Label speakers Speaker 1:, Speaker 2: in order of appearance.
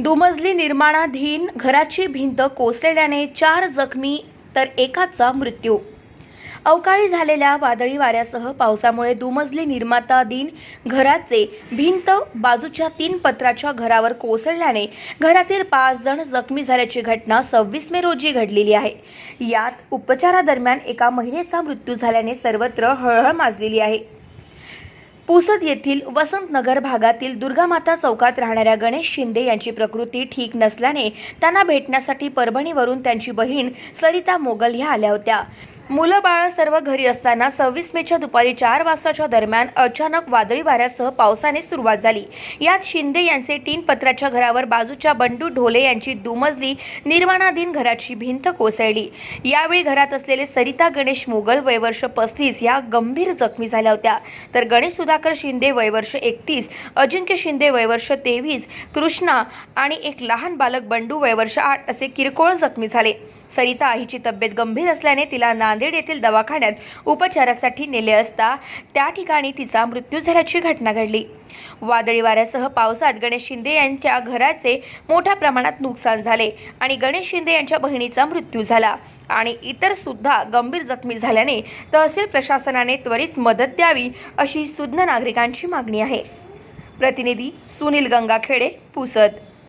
Speaker 1: दुमजली निर्माणाधीन घराची भिंत कोसळल्याने चार जखमी तर एकाचा मृत्यू. अवकाळी झालेल्या वादळी वाऱ्यासह पावसामुळे दुमजली निर्माताधीन घराचे भिंत बाजूच्या तीन पत्राच्या घरावर कोसळल्याने घरातील पाच जण जखमी झाल्याची घटना सव्वीस मे रोजी घडलेली आहे. यात उपचारादरम्यान एका महिलेचा मृत्यू झाल्याने सर्वत्र हळहळ माजलेली आहे. पुसद येथील वसंतनगर भागातील दुर्गामाता चौकात राहणाऱ्या गणेश शिंदे यांची प्रकृती ठीक नसल्याने त्यांना भेटण्यासाठी परभणीवरून त्यांची बहीण सरिता मोगल ह्या आल्या होत्या. मुलं बाळं सर्व घरी असताना सव्वीस मेच्या दुपारी चार वाजताच्या दरम्यान अचानक वादळी वाऱ्यासह पावसाने सुरुवात झाली. यात शिंदे यांचे तीन पत्राच्या घरावर बाजूच्या बंडू ढोले यांची दुमजली निर्माणाधीन घराची भिंत कोसळली. यावेळी घरात असलेले सरिता गणेश मोगल वयवर्ष पस्तीस या गंभीर जखमी झाल्या होत्या. तर गणेश सुधाकर शिंदे वयवर्ष एकतीस अजिंक्य शिंदे वयवर्ष तेवीस कृष्णा आणि एक लहान बालक बंडू वयवर्ष आठ असे किरकोळ जखमी झाले. सरिता हिची तब्येत गंभीर असल्याने तिला नांदेड येथील दवाखान्यात उपचारासाठी नेले असता त्या ठिकाणी तिचा मृत्यू झाल्याची घटना घडली. वादळी वाऱ्यासह पावसात गणेश शिंदे यांच्या घराचे मोठ्या प्रमाणात नुकसान झाले आणि गणेश शिंदे यांच्या बहिणीचा मृत्यू झाला आणि इतर सुद्धा गंभीर जखमी झाल्याने तहसील प्रशासनाने त्वरित मदत द्यावी अशी सुज्ञ नागरिकांची मागणी आहे. प्रतिनिधी सुनील गंगाखेडे पुसद.